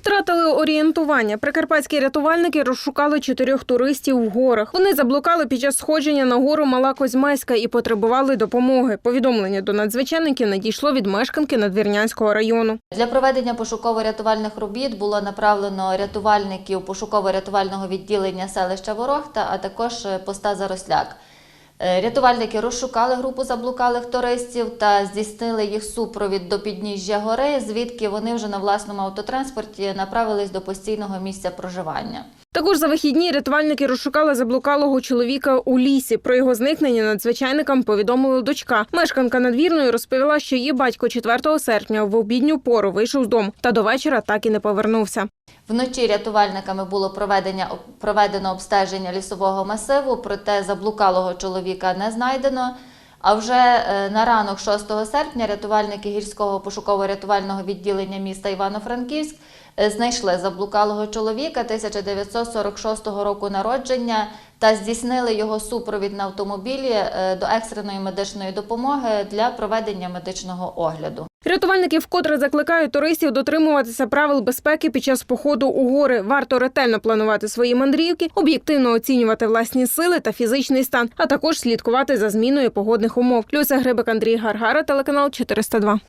Втратили орієнтування. Прикарпатські рятувальники розшукали чотирьох туристів в горах. Вони заблукали під час сходження на гору Мала Козьмеська і потребували допомоги. Повідомлення до надзвичайників надійшло від мешканки Надвірнянського району. Для проведення пошуково-рятувальних робіт було направлено рятувальників пошуково-рятувального відділення селища Ворохта, а також е, поста Заросляк. Е, Рятувальники розшукали групу заблукалих туристів та здійснили їх супровід до підніжжя гори, звідки вони вже на власному автотранспорті направились до постійного місця проживання. Також за вихідні рятувальники розшукали заблукалого чоловіка у лісі. Про його зникнення надзвичайникам повідомила дочка. Мешканка надвірної розповіла, що її батько 4 серпня в обідню пору вийшов з дому та до вечора так і не повернувся. Вночі рятувальниками було проведення, проведено обстеження лісового масиву, проте заблукалого чоловіка не знайдено. А вже е, на ранок 6 серпня рятувальники гірського пошуково-рятувального відділення міста Івано-Франківськ е, знайшли заблукалого чоловіка 1946 року народження та здійснили його супровід на автомобілі е, до екстреної медичної допомоги для проведення медичного огляду. Рятувальники вкотре закликають туристів дотримуватися правил безпеки під час походу у гори. Варто ретельно планувати свої мандрівки, об'єктивно оцінювати власні сили та фізичний стан, а також слідкувати за зміною погодних умов. Люся Грибик, Андрій Гаргара, телеканал 402.